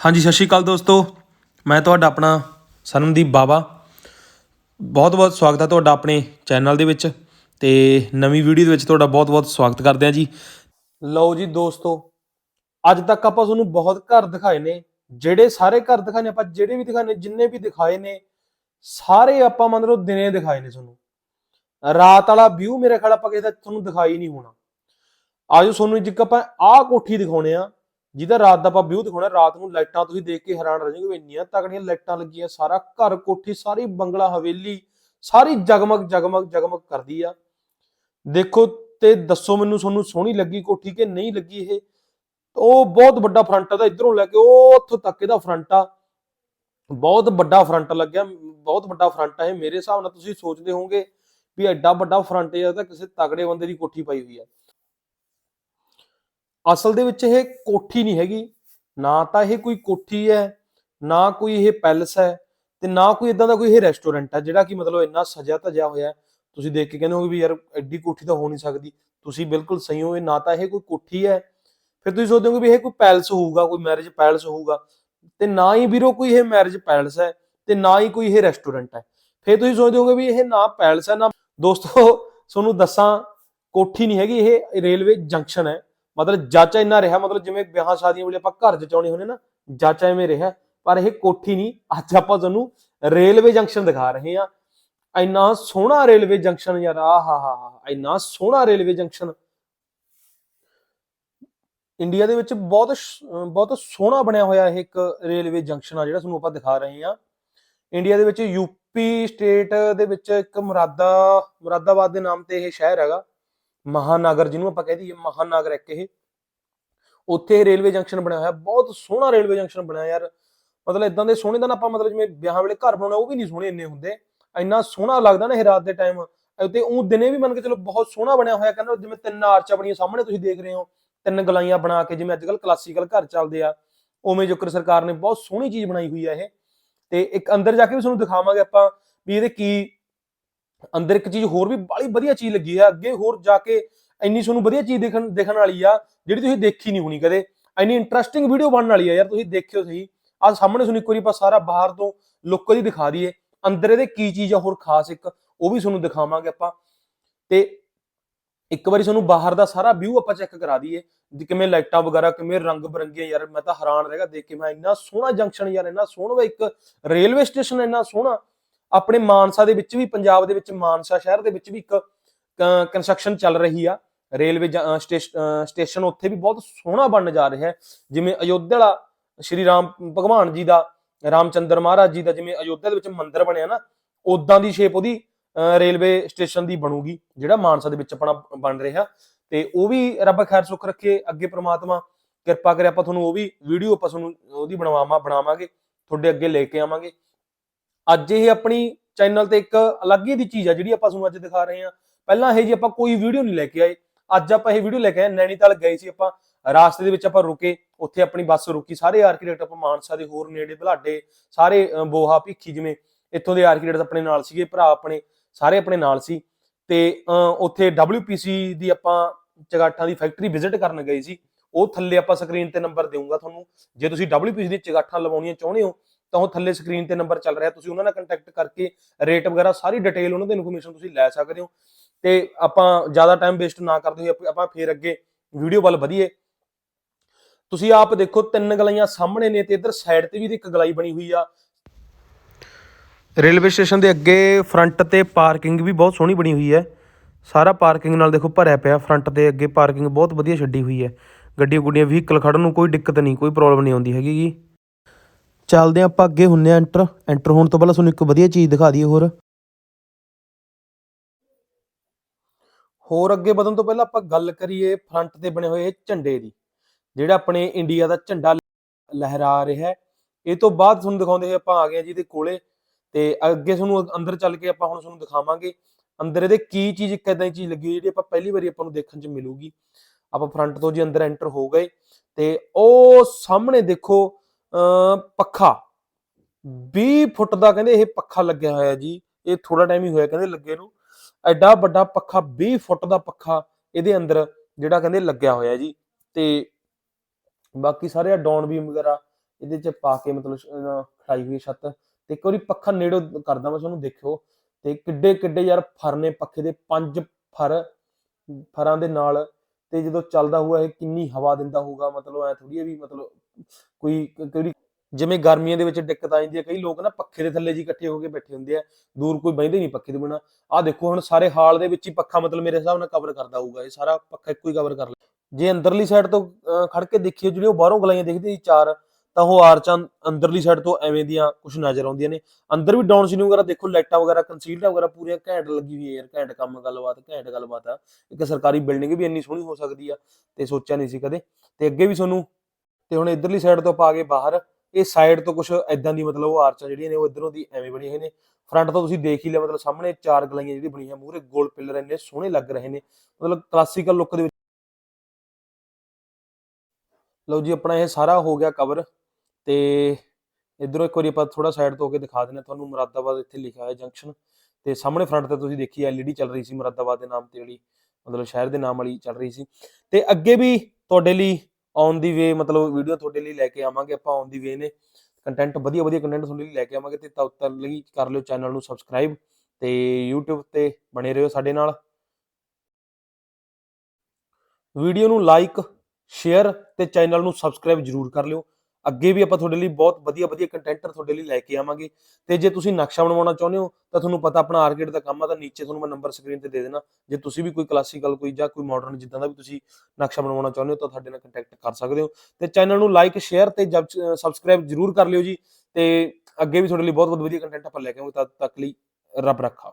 ਹਾਂਜੀ, ਸਤਿ ਸ਼੍ਰੀ ਅਕਾਲ ਦੋਸਤੋ। ਮੈਂ ਤੁਹਾਡਾ ਆਪਣਾ ਸਰਨਦੀਪ ਬਾਵਾ। ਬਹੁਤ-ਬਹੁਤ ਸਵਾਗਤ ਹੈ ਤੁਹਾਡਾ ਆਪਣੇ ਚੈਨਲ ਦੇ ਵਿੱਚ ਤੇ ਨਵੀਂ ਵੀਡੀਓ ਦੇ ਵਿੱਚ ਤੁਹਾਡਾ ਬਹੁਤ-ਬਹੁਤ ਸਵਾਗਤ ਕਰਦੇ ਹਾਂ ਜੀ। ਲਓ ਜੀ ਦੋਸਤੋ, ਅੱਜ ਤੱਕ ਆਪਾਂ ਤੁਹਾਨੂੰ ਬਹੁਤ ਘਰ ਦਿਖਾਏ ਨੇ। ਜਿਹੜੇ ਸਾਰੇ ਘਰ ਦਿਖਾਏ ਨੇ, ਆਪਾਂ ਜਿਹੜੇ ਵੀ ਦਿਖਾਏ ਨੇ, ਜਿੰਨੇ ਵੀ ਦਿਖਾਏ ਨੇ, ਸਾਰੇ ਆਪਾਂ ਮੰਨ ਲਓ ਦਿਨੇ ਦਿਖਾਏ ਨੇ ਤੁਹਾਨੂੰ। ਰਾਤ ਵਾਲਾ ਵਿਊ ਮੇਰੇ ਖਿਆਲ ਆਪਾਂ ਕਿਸੇ ਦਾ ਤੁਹਾਨੂੰ ਦਿਖਾਈ ਨਹੀਂ ਹੋਣਾ। ਆਜੋ ਤੁਹਾਨੂੰ ਇੱਕ ਆਪਾਂ ਆਹ ਕੋਠੀ ਦਿਖਾਉਣੇ ਆ। ਜਿਹਦਾ ਰਾਤ ਦਾ ਆਪਾਂ ਵਿਊ ਦਿਖਾਉਣਾ, ਰਾਤ ਨੂੰ ਲਾਈਟਾਂ ਤੁਸੀਂ ਦੇਖ ਕੇ ਹੈਰਾਨ ਰਹਿ ਜਾਓਗੇ ਇੰਨੀਆਂ ਤਕੜੀਆਂ ਲਾਈਟਾਂ ਲੱਗੀਆਂ, ਸਾਰਾ ਘਰ ਕੋਠੀ, ਸਾਰੀ ਬੰਗਲਾ ਹਵੇਲੀ, ਸਾਰੀ ਜਗਮਗ ਜਗਮਗ ਜਗਮਗ ਕਰਦੀ ਆ। ਦੇਖੋ ਤੇ ਦੱਸੋ ਮੈਨੂੰ ਤੁਹਾਨੂੰ ਸੋਹਣੀ ਲੱਗੀ ਕੋਠੀ ਕਿ ਨਹੀਂ ਲੱਗੀ ਇਹ? ਉਹ ਬਹੁਤ ਵੱਡਾ ਫਰੰਟ ਆ ਦਾ ਇਧਰੋਂ ਲੈ ਕੇ ਉਹ ਉੱਥੋਂ ਤੱਕ ਇਹਦਾ ਫਰੰਟ ਆ। ਬਹੁਤ ਵੱਡਾ ਫਰੰਟ ਲੱਗਿਆ, ਬਹੁਤ ਵੱਡਾ ਫਰੰਟ ਆ ਇਹ, ਮੇਰੇ ਹਿਸਾਬ ਨਾਲ ਤੁਸੀਂ ਸੋਚਦੇ ਹੋਵੋਗੇ ਵੀ ਐਡਾ ਵੱਡਾ ਫਰੰਟ ਇਹ ਤਾਂ ਕਿਸੇ ਤਗੜੇ ਬੰਦੇ ਦੀ ਕੋਠੀ ਪਾਈ ਹੋਈ ਆ। ਅਸਲ ਦੇ ਵਿੱਚ ਇਹ ਕੋਠੀ ਨਹੀਂ ਹੈਗੀ। ਨਾ ਤਾਂ ਇਹ ਕੋਈ ਕੋਠੀ ਹੈ, ਨਾ ਕੋਈ ਇਹ ਪੈਲਸ ਹੈ ਤੇ ਨਾ ਕੋਈ ਇਦਾਂ ਦਾ ਕੋਈ ਇਹ ਰੈਸਟੋਰੈਂਟ ਹੈ, ਜਿਹੜਾ ਕਿ ਮਤਲਬ ਇੰਨਾ ਸਜਾ ਧਜਿਆ ਹੋਇਆ ਤੁਸੀਂ ਦੇਖ ਕੇ ਕਹਿੰਦੇ ਹੋਗੇ ਵੀ ਯਾਰ ਐਡੀ ਕੋਠੀ ਤਾਂ ਹੋ ਨਹੀਂ ਸਕਦੀ। ਤੁਸੀਂ ਬਿਲਕੁਲ ਸਹੀ ਹੋ, ਇਹ ਨਾ ਤਾਂ ਇਹ ਕੋਈ ਕੋਠੀ ਹੈ। ਫਿਰ ਤੁਸੀਂ ਸੋਚਦੇ ਹੋਗੇ ਵੀ ਇਹ ਕੋਈ ਪੈਲਸ ਹੋਊਗਾ, ਕੋਈ ਮੈਰਿਜ ਪੈਲਸ ਹੋਊਗਾ ਤੇ ਨਾ ਹੀ ਵੀਰੋ ਕੋਈ ਇਹ ਮੈਰਿਜ ਪੈਲਸ ਹੈ ਤੇ ਨਾ ਹੀ ਕੋਈ ਇਹ ਰੈਸਟੋਰੈਂਟ ਹੈ। ਫਿਰ ਤੁਸੀਂ ਸੋਚਦੇ ਹੋਗੇ ਵੀ ਇਹ ਨਾ ਪੈਲਸ ਹੈ, ਨਾ ਦੋਸਤੋ, ਤੁਹਾਨੂੰ ਦੱਸਾਂ ਕੋਠੀ ਨਹੀਂ ਹੈਗੀ, ਇਹ ਰੇਲਵੇ ਜੰਕਸ਼ਨ ਹੈ। ਮਤਲਬ ਜਾਚਾ ਇੰਨਾ ਰਿਹਾ, ਮਤਲਬ ਜਿਵੇਂ ਵਿਆਹਾਂ ਸ਼ਾਦੀਆਂ ਵੇਲੇ ਆਪਾਂ ਘਰ ਜਚਾਉਣੇ ਹੁੰਦੇ ਨਾ ਜਾਚਾ ਐਵੇਂ ਰਿਹਾ, ਪਰ ਇਹ ਕੋਠੀ ਨਹੀਂ, ਅੱਜ ਆਪਾਂ ਤੁਹਾਨੂੰ ਰੇਲਵੇ ਜੰਕਸ਼ਨ ਦਿਖਾ ਰਹੇ ਹਾਂ। ਇੰਨਾ ਸੋਹਣਾ ਰੇਲਵੇ ਜੰਕਸ਼ਨ ਯਾਰ ਆ ਹਾ ਹਾ ਇੰਨਾ ਸੋਹਣਾ ਰੇਲਵੇ ਜੰਕਸ਼ਨ। ਇੰਡੀਆ ਦੇ ਵਿੱਚ ਬਹੁਤ ਬਹੁਤ ਸੋਹਣਾ ਬਣਿਆ ਹੋਇਆ ਇਹ ਇੱਕ ਰੇਲਵੇ ਜੰਕਸ਼ਨ ਆ ਜਿਹੜਾ ਤੁਹਾਨੂੰ ਆਪਾਂ ਦਿਖਾ ਰਹੇ ਹਾਂ। ਇੰਡੀਆ ਦੇ ਵਿੱਚ ਯੂਪੀ ਸਟੇਟ ਦੇ ਵਿੱਚ ਇੱਕ ਮੁਰਾਦਾ, ਮੁਰਾਦਾਬਾਦ ਦੇ ਨਾਮ ਤੇ ਇਹ ਸ਼ਹਿਰ ਹੈਗਾ। ਮਹਾਨਗਰ, ਜਿਹਨੂੰ ਆਪਾਂ ਕਹਿ ਦਈਏ ਮਹਾਨਗਰ ਇੱਕ ਇਹ। ਉੱਥੇ ਰੇਲਵੇ ਜੰਕਸ਼ਨ ਬਣਿਆ ਹੋਇਆ, ਬਹੁਤ ਸੋਹਣਾ ਰੇਲਵੇ ਜੰਕਸ਼ਨ ਬਣਿਆ ਯਾਰ। ਮਤਲਬ ਇਦਾਂ ਦੇ ਸੋਹਣੇ ਦਾ ਨਾ ਆਪਾਂ ਮਤਲਬ ਜਿਵੇਂ ਵਿਆਹਾਂ ਵੇਲੇ ਘਰ ਬਣਾਉਣਾ, ਉਹ ਵੀ ਨਹੀਂ ਸੋਹਣੇ ਇੰਨੇ ਹੁੰਦੇ। ਇੰਨਾ ਸੋਹਣਾ ਲੱਗਦਾ ਨਾ ਇਹ ਰਾਤ ਦੇ ਟਾਈਮ ਤੇ ਉਹ ਦਿਨੇ ਵੀ ਮੰਨ ਕੇ ਚਲੋ ਬਹੁਤ ਸੋਹਣਾ ਬਣਿਆ ਹੋਇਆ, ਕਹਿੰਦਾ ਜਿਵੇਂ ਤਿੰਨ ਆਰਚ ਆਪਣੀਆਂ ਸਾਹਮਣੇ ਤੁਸੀਂ ਦੇਖ ਰਹੇ ਹੋ। ਤਿੰਨ ਗਲਾਈਆਂ ਬਣਾ ਕੇ ਜਿਵੇਂ ਅੱਜਕੱਲ ਕਲਾਸੀਕਲ ਘਰ ਚੱਲਦੇ ਆ। ਉਵੇਂ ਜੋਕਰ ਸਰਕਾਰ ਨੇ ਬਹੁਤ ਸੋਹਣੀ ਚੀਜ਼ ਬਣਾਈ ਹੋਈ ਆ ਇਹ। ਤੇ ਇੱਕ ਅੰਦਰ ਜਾ ਕੇ ਵੀ ਤੁਹਾਨੂੰ ਦਿਖਾਵਾਂਗੇ ਆਪਾਂ ਵੀ ਇਹਦੇ ਕੀ ਅੰਦਰ ਇੱਕ ਚੀਜ਼ ਹੋਰ ਵੀ ਬੜੀ ਵਧੀਆ ਚੀਜ਼ ਲੱਗੀ ਆ, ਅੱਗੇ ਹੋਰ ਜਾ ਕੇ ਇੰਨੀ ਤੁਹਾਨੂੰ ਵਧੀਆ ਚੀਜ਼ ਦੇਖਣ ਦੇਖਣ ਵਾਲੀ ਆ, ਜਿਹੜੀ ਤੁਸੀਂ ਦੇਖੀ ਨਹੀਂ ਹੋਣੀ ਕਦੇ। ਇੰਨੀ ਇੰਟਰਸਟਿੰਗ ਵੀਡੀਓ ਬਣਨ ਵਾਲੀ ਆ ਯਾਰ, ਤੁਸੀਂ ਦੇਖਿਓ ਸਹੀ। ਆ ਸਾਹਮਣੇ ਤੁਹਾਨੂੰ ਇੱਕ ਵਾਰੀ ਆਪਾਂ ਸਾਰਾ ਬਾਹਰ ਤੋਂ ਲੋਕਾਂ ਦੀ ਦਿਖਾ ਦਈਏ। ਅੰਦਰ ਇਹਦੇ ਕੀ ਚੀਜ਼ ਆ, ਹੋਰ ਖਾਸ ਇੱਕ, ਉਹ ਵੀ ਤੁਹਾਨੂੰ ਦਿਖਾਵਾਂਗੇ ਆਪਾਂ। ਤੇ ਇੱਕ ਵਾਰੀ ਤੁਹਾਨੂੰ ਬਾਹਰ ਦਾ ਸਾਰਾ ਵਿਊ ਆਪਾਂ ਚੈੱਕ ਕਰਾ ਦਈਏ। ਕਿਵੇਂ ਲਾਈਟਾਂ ਵਗੈਰਾ, ਕਿਵੇਂ ਰੰਗ ਬਰੰਗੀਆਂ ਯਾਰ, ਮੈਂ ਤਾਂ ਹੈਰਾਨ ਰਹਿ ਗਿਆ ਦੇਖ ਕੇ। ਮੈਂ ਇੰਨਾ ਸੋਹਣਾ ਜੰਕਸ਼ਨ ਯਾਰ, ਇੰਨਾ ਸੋਹਣਾ ਵਾ ਇੱਕ ਰੇਲਵੇ ਸਟੇਸ਼ਨ ਇੰਨਾ ਸੋਹਣਾ। ਆਪਣੇ ਮਾਨਸਾ ਦੇ ਵਿੱਚ ਵੀ, ਪੰਜਾਬ ਦੇ ਵਿੱਚ ਮਾਨਸਾ ਸ਼ਹਿਰ ਦੇ ਵਿੱਚ ਵੀ ਇੱਕ ਕੰਸਟਰਕਸ਼ਨ ਚੱਲ ਰਹੀ ਆ। ਰੇਲਵੇ ਸਟੇਸ਼ਨ ਉੱਥੇ ਵੀ ਬਹੁਤ ਸੋਹਣਾ ਬਣਨ ਜਾ ਰਿਹਾ ਹੈ। ਜਿਵੇਂ ਅਯੋਧਿਆ ਵਾਲਾ ਸ਼੍ਰੀ ਰਾਮ ਭਗਵਾਨ ਜੀ ਦਾ, ਰਾਮਚੰਦਰ ਮਹਾਰਾਜ ਜੀ ਦਾ ਜਿਵੇਂ ਅਯੋਧਿਆ ਦੇ ਵਿੱਚ ਮੰਦਿਰ ਬਣਿਆ ਨਾ ਉਦਾਂ ਦੀ ਸ਼ੇਪ ਉਹਦੀ, ਅਹ, ਰੇਲਵੇ ਸਟੇਸ਼ਨ ਦੀ ਬਣੂਗੀ, ਜਿਹੜਾ ਮਾਨਸਾ ਦੇ ਵਿੱਚ ਆਪਣਾ ਬਣ ਰਿਹਾ। ਤੇ ਉਹ ਵੀ ਰੱਬ ਖੈਰ ਸੁੱਖ ਰੱਖੇ, ਅੱਗੇ ਪ੍ਰਮਾਤਮਾ ਕਿਰਪਾ ਕਰੇ, ਆਪਾਂ ਤੁਹਾਨੂੰ ਉਹ ਵੀ ਵੀਡੀਓ ਆਪਾਂ ਤੁਹਾਨੂੰ ਉਹਦੀ ਬਣਵਾਵਾਂ, ਬਣਾਵਾਂਗੇ, ਤੁਹਾਡੇ ਅੱਗੇ ਲੈ ਕੇ ਆਵਾਂਗੇ। ਅੱਜ ਇਹ ਆਪਣੀ ਚੈਨਲ ਤੇ ਇੱਕ ਅਲੱਗ ਹੀ ਦੀ ਚੀਜ਼ ਆ ਜਿਹੜੀ ਆਪਾਂ ਤੁਹਾਨੂੰ ਅੱਜ ਦਿਖਾ ਰਹੇ ਹਾਂ। ਪਹਿਲਾਂ ਇਹ ਜੀ ਆਪਾਂ ਕੋਈ ਵੀਡੀਓ ਨਹੀਂ ਲੈ ਕੇ ਆਏ। ਅੱਜ ਆਪਾਂ ਇਹ ਵੀਡੀਓ ਲੈ ਕੇ ਆਏ ਨੈਣੀਤਾਲ ਗਏ ਸੀ ਆਪਾਂ। ਰਾਸਤੇ ਦੇ ਵਿੱਚ ਆਪਾਂ ਰੁਕੇ ਉੱਥੇ ਆਪਣੀ ਬੱਸ ਰੁਕੀ। ਸਾਰੇ ਆਰਕੀਟੈਕਟ ਆਪਾਂ ਮਾਨਸਾ ਦੇ ਹੋਰ ਨੇੜੇ ਬਲਾਡੇ ਸਾਰੇ ਬੋਹਾ ਭਿੱਖੀ ਜਿਵੇਂ ਇੱਥੋਂ ਦੇ ਆਰਕੀਟੈਕਟ ਆਪਣੇ ਨਾਲ ਸੀਗੇ ਭਰਾ ਆਪਣੇ ਸਾਰੇ ਆਪਣੇ ਨਾਲ ਸੀ। ਤੇ ਅਹ, ਉੱਥੇ WPC ਦੀ ਆਪਾਂ ਚਗਾਠਾਂ ਦੀ ਫੈਕਟਰੀ ਵਿਜ਼ਿਟ ਕਰਨ ਗਏ ਸੀ। ਉਹ ਥੱਲੇ ਆਪਾਂ ਸਕਰੀਨ ਤੇ ਨੰਬਰ ਦੇਵਾਂਗਾ ਤੁਹਾਨੂੰ। ਜੇ ਤੁਸੀਂ WPC ਦੀ ਚਗਾਠਾਂ ਲਵਾਉਣੀਆਂ ਚਾਹੁੰਦੇ ਹੋ ਤਾਂ ਉਹ ਥੱਲੇ ਸਕਰੀਨ ਤੇ ਨੰਬਰ ਚੱਲ ਰਿਹਾ, ਤੁਸੀਂ ਉਹਨਾਂ ਨਾਲ ਕੰਟੈਕਟ ਕਰਕੇ ਰੇਟ ਵਗੈਰਾ ਸਾਰੀ ਡਿਟੇਲ ਉਹਨਾਂ ਦੀ ਇਨਫੋਰਮੇਸ਼ਨ ਤੁਸੀਂ ਲੈ ਸਕਦੇ ਹੋ। ਤੇ ਆਪਾਂ ਜ਼ਿਆਦਾ ਟਾਈਮ ਵੇਸਟ ਨਾ ਕਰਦੇ ਹੋਏ, ਆਪਾਂ ਫੇਰ ਅੱਗੇ ਵੀਡੀਓ ਵੱਲ ਵਧੀਏ। ਤੁਸੀਂ ਆਪ ਦੇਖੋ, ਤਿੰਨ ਗਲਾਈਆਂ ਸਾਹਮਣੇ ਨੇ ਤੇ ਇੱਧਰ ਸਾਈਡ ਤੇ ਵੀ ਇੱਕ ਗਲਾਈ ਬਣੀ ਹੋਈ ਆ। ਰੇਲਵੇ ਸਟੇਸ਼ਨ ਦੇ ਅੱਗੇ ਫਰੰਟ ਤੇ ਪਾਰਕਿੰਗ ਵੀ ਬਹੁਤ ਸੋਹਣੀ ਬਣੀ ਹੋਈ ਹੈ। ਸਾਰਾ ਪਾਰਕਿੰਗ ਨਾਲ ਦੇਖੋ ਭਰਿਆ ਪਿਆ ਫਰੰਟ ਤੇ ਅੱਗੇ ਪਾਰਕਿੰਗ ਬਹੁਤ ਵਧੀਆ ਛੱਡੀ ਹੋਈ ਹੈ। ਗੱਡੀਆਂ ਗੁੱਡੀਆਂ ਵਹੀਕਲ ਖੜਨ ਨੂੰ ਕੋਈ ਦਿੱਕਤ ਨਹੀਂ, ਕੋਈ ਪ੍ਰੋਬਲਮ ਨਹੀਂ ਆਉਂਦੀ ਹੈਗੀ ਜੀ। ਚੱਲਦੇ ਹਾਂ ਆਪਾਂ ਅੱਗੇ ਹੁੰਨੇ ਆ ਐਂਟਰ ਐਂਟਰ ਹੋਣ ਤੋਂ ਪਹਿਲਾਂ ਤੁਹਾਨੂੰ ਇੱਕ ਵਧੀਆ ਚੀਜ਼ ਦਿਖਾ ਦਈਏ ਹੋਰ। ਹੋਰ ਅੱਗੇ ਵਧਣ ਤੋਂ ਪਹਿਲਾਂ ਆਪਾਂ ਗੱਲ ਕਰੀਏ ਫਰੰਟ ਤੇ ਬਣੇ ਹੋਏ ਝੰਡੇ ਦੀ, ਜਿਹੜਾ ਆਪਣੇ ਇੰਡੀਆ ਦਾ ਝੰਡਾ ਲਹਿਰਾ ਰਿਹਾ ਹੈ। ਇਹ ਤੋਂ ਬਾਅਦ ਤੁਹਾਨੂੰ ਦਿਖਾਉਂਦੇ ਆਪਾਂ ਆ ਗਏ ਜੀ ਇਹਦੇ ਕੋਲੇ, ਤੇ ਅੱਗੇ ਤੁਹਾਨੂੰ ਅੰਦਰ ਚੱਲ ਕੇ ਆਪਾਂ ਹੁਣ ਤੁਹਾਨੂੰ ਦਿਖਾਵਾਂਗੇ, ਅੰਦਰ ਇਹਦੇ ਕੀ ਚੀਜ਼ ਇੱਕ ਇਦਾਂ ਦੀ ਚੀਜ਼ ਲੱਗੀ ਜਿਹੜੀ ਆਪਾਂ ਪਹਿਲੀ ਵਾਰੀ ਆਪਾਂ ਨੂੰ ਦੇਖਣ 'ਚ ਮਿਲੂਗੀ। ਆਪਾਂ ਫਰੰਟ ਤੋਂ ਜੀ ਅੰਦਰ ਐਂਟਰ ਹੋ ਗਏ, ਤੇ ਉਹ ਸਾਹਮਣੇ ਦੇਖੋ ਪੱਖਾ। 20 ਫੁੱਟ ਦਾ ਕਹਿੰਦੇ ਇਹ ਪੱਖਾ ਲੱਗਿਆ ਹੋਇਆ ਜੀ। ਇਹ ਥੋੜਾ ਟਾਈਮ ਹੀ ਹੋਇਆ ਕਹਿੰਦੇ ਲੱਗੇ ਨੂੰ। ਐਡਾ ਵੱਡਾ ਪੱਖਾ 20 ਫੁੱਟ ਦਾ ਪੱਖਾ ਇਹਦੇ ਅੰਦਰ ਜਿਹੜਾ ਕਹਿੰਦੇ ਲੱਗਿਆ ਹੋਇਆ ਜੀ। ਤੇ ਬਾਕੀ ਸਾਰੇ ਡਾਊਨ ਬੀਮ ਵਗੈਰਾ ਇਹਦੇ ਚ ਪਾ ਕੇ ਮਤਲਬ ਖੜਾਈ ਹੋਈ ਛੱਤ। ਤੇ ਇੱਕ ਵਾਰੀ ਪੱਖਾ ਨੇੜੋਂ ਕਰਦਾ ਮੈਂ ਤੁਹਾਨੂੰ ਦੇਖਿਓ। ਤੇ ਕਿੱਡੇ ਕਿੱਡੇ ਯਾਰ ਫਰ ਨੇ ਪੱਖੇ ਦੇ, ਪੰਜ ਫਰ ਫਰਾਂ ਦੇ ਨਾਲ। ਤੇ ਜਦੋਂ ਚੱਲਦਾ ਹੋਊਗਾ ਇਹ ਕਿੰਨੀ ਹਵਾ ਦਿੰਦਾ ਹੋਊਗਾ, ਮਤਲਬ ਐ ਥੋੜੀ ਵੀ ਮਤਲਬ ਕੋਈ ਕਿਹੜੀ, ਜਿਵੇਂ ਗਰਮੀਆਂ ਦੇ ਵਿੱਚ ਦਿੱਕਤ ਆ ਜਾਂਦੀ ਹੈ, ਕਈ ਲੋਕ ਨਾ ਪੱਖੇ ਦੇ ਥੱਲੇ ਜੀ ਇਕੱਠੇ ਹੋ ਕੇ ਬੈਠੇ ਹੁੰਦੇ ਆ, ਦੂਰ ਕੋਈ ਬਹਿੰਦੇ ਨਹੀਂ ਪੱਖੇ ਦੇ ਬਿਨਾ। ਆਹ ਦੇਖੋ, ਹੁਣ ਸਾਰੇ ਹਾਲ ਦੇ ਵਿੱਚ ਹੀ ਪੱਖਾ ਮਤਲਬ ਮੇਰੇ ਹਿਸਾਬ ਨਾਲ ਕਵਰ ਕਰਦਾ ਹੋਊਗਾ, ਇਹ ਸਾਰਾ ਪੱਖਾ ਇੱਕੋ ਹੀ ਕਵਰ ਕਰ ਲੈ। ਜੇ ਅੰਦਰਲੀ ਸਾਈਡ ਤੋਂ ਖੜ ਕੇ ਦੇਖੀਏ, ਜਿਹੜੀ ਬਾਹਰੋਂ ਗਲਾਈਆਂ ਦੇਖਦੇ ਸੀ ਚਾਰ, ਤਾਂ ਉਹ ਆਰਚਾਂ ਅੰਦਰਲੀ ਸਾਈਡ ਤੋਂ ਐਵੇਂ ਦੀਆਂ ਕੁਝ ਨਜ਼ਰ ਆਉਂਦੀਆਂ ਨੇ। ਅੰਦਰ ਵੀ ਡਾਊਨ ਸੀਲਿੰਗ ਵਗੈਰਾ ਦੇਖੋ, ਲਾਈਟਾਂ ਵਗੈਰਾ ਕੰਸੀਲਡ ਵਗੈਰਾ ਪੂਰੀਆਂ ਘੈਂਟ ਲੱਗੀ ਹੋਈ ਹੈ ਯਾਰ, ਘੈਂਟ ਕੰਮ ਗੱਲਬਾਤ, ਘੈਂਟ ਗੱਲਬਾਤ ਆ। ਇੱਕ ਸਰਕਾਰੀ ਬਿਲਡਿੰਗ ਵੀ ਇੰਨੀ ਸੋਹਣੀ ਹੋ ਸਕਦੀ ਆ, ਤੇ ਸੋਚਿਆ ਨਹੀਂ ਸੀ ਕਦੇ। ਤੇ ਅੱਗੇ ਵੀ ਤੁਹਾਨੂੰ ਤੇ ਹੁਣ ਇਧਰਲੀ ਸਾਈਡ ਤੋਂ ਪਾ ਕੇ ਬਾਹਰ, ਇਹ ਸਾਈਡ ਤੋਂ ਕੁਝ ਐਦਾਂ ਦੀ ਮਤਲਬ ਉਹ ਆਰਚਾਂ ਜਿਹੜੀਆਂ ਨੇ ਉਹ ਇਧਰੋਂ ਦੀ ਐਵੇਂ ਬਣੀਆਂ ਹੋਈਆਂ ਨੇ। ਫਰੰਟ ਤੋਂ ਤੁਸੀਂ ਦੇਖ ਹੀ ਲਿਆ, ਮਤਲਬ ਸਾਹਮਣੇ ਚਾਰ ਗਲਾਈਆਂ ਜਿਹੜੀ ਬਣੀਆਂ, ਮੂਹਰੇ ਗੋਲ ਪਿੱਲਰ ਇੰਨੇ ਸੋਹਣੇ ਲੱਗ ਰਹੇ ਨੇ। ਮਤਲਬ ਕਲਾਸੀਕਲ ਲੁੱਕ ਦੇ ਵਿੱਚ ਲਓ ਜੀ, ਆਪਣਾ ਇਹ ਸਾਰਾ ਹੋ ਗਿਆ ਕਵਰ ਤੇ ਇਧਰੋਂ ਇੱਕ ਵਾਰੀ ਆਪਾਂ ਥੋੜਾ ਸਾਈਡ ਤੋਂ ਹੋ ਕੇ ਦਿਖਾ ਦਿੰਦੇ ਹਾਂ। ਤੁਹਾਨੂੰ ਮੁਰਾਦਾਬਾਦ ਇੱਥੇ ਲਿਖਿਆ ਹੋਇਆ ਜੰਕਸ਼ਨ ਤੇ ਸਾਹਮਣੇ ਫਰੰਟ ਤੇ ਤੁਸੀਂ ਦੇਖੀ ਐਲਈਡੀ ਚੱਲ ਰਹੀ ਸੀ ਮੁਰਾਦਾਬਾਦ ਦੇ ਨਾਮ ਤੇ ਜਿਹੜੀ, ਮਤਲਬ ਸ਼ਹਿਰ ਦੇ ਨਾਮ ਵਾਲੀ ਚੱਲ ਰਹੀ ਸੀ। ਤੇ ਅੱਗੇ ਵੀ ਤੁਹਾਡੇ ਲਈ ਔਨ ਦੀ ਵੇ ਮਤਲਬ ਵੀਡੀਓ ਤੁਹਾਡੇ ਲਈ ਲੈ ਕੇ ਆਵਾਂਗੇ, ਆਪਾਂ ਔਨ ਦੀ ਵੇ ਨੇ। ਕੰਟੈਂਟ ਵਧੀਆ ਵਧੀਆ ਕੰਟੈਂਟ ਤੁਹਾਡੇ ਲਈ ਲੈ ਕੇ ਆਵਾਂਗੇ ਤੇ ਤਦ ਤੱਕ ਲਈ ਕਰ ਲਿਓ ਚੈਨਲ ਨੂੰ ਸਬਸਕ੍ਰਾਈਬ ਤੇ YouTube ਤੇ ਬਣੇ ਰਹੋ ਸਾਡੇ ਨਾਲ। ਵੀਡੀਓ ਨੂੰ ਲਾਈਕ ਸ਼ੇਅਰ ਤੇ ਚੈਨਲ ਨੂੰ ਸਬਸਕ੍ਰਾਈਬ ਜਰੂਰ ਕਰ ਲਿਓ। ਅੱਗੇ ਵੀ ਆਪਾਂ ਤੁਹਾਡੇ ਲਈ ਬਹੁਤ ਵਧੀਆ ਵਧੀਆ ਕੰਟੈਂਟ ਤੁਹਾਡੇ ਲਈ ਲੈ ਕੇ ਆਵਾਂਗੇ। ਤੇ ਜੇ ਤੁਸੀਂ ਨਕਸ਼ਾ ਬਣਵਾਉਣਾ ਚਾਹੁੰਦੇ ਹੋ, ਤਾਂ ਤੁਹਾਨੂੰ ਪਤਾ ਆਪਣਾ ਆਰਕੀਟ ਦਾ ਕੰਮ ਆ, ਤਾਂ ਨੀਚੇ ਤੁਹਾਨੂੰ ਮੈਂ ਨੰਬਰ ਸਕਰੀਨ ਤੇ ਦੇ ਦੇਣਾ। ਜੇ ਤੁਸੀਂ ਵੀ ਕੋਈ ਕਲਾਸੀਕਲ ਕੋਈ ਜਾਂ ਕੋਈ ਮਾਡਰਨ ਜਿੱਦਾਂ ਦਾ ਵੀ ਤੁਸੀਂ ਨਕਸ਼ਾ ਬਣਵਾਉਣਾ ਚਾਹੁੰਦੇ ਹੋ, ਤਾਂ ਸਾਡੇ ਨਾਲ ਕੰਟੈਕਟ ਕਰ ਸਕਦੇ ਹੋ। ਤੇ ਚੈਨਲ ਨੂੰ ਲਾਈਕ ਸ਼ੇਅਰ ਤੇ ਸਬਸਕ੍ਰਾਈਬ ਜਰੂਰ ਕਰ ਲਿਓ ਜੀ। ਤੇ ਅੱਗੇ ਵੀ ਤੁਹਾਡੇ ਲਈ ਬਹੁਤ ਬਹੁਤ ਵਧੀਆ ਕੰਟੈਂਟ ਆਪਾਂ ਲੈ ਕੇ ਆਵਾਂਗੇ, ਤਦ ਤੱਕ ਲਈ ਰੱਬ ਰੱਖਾ।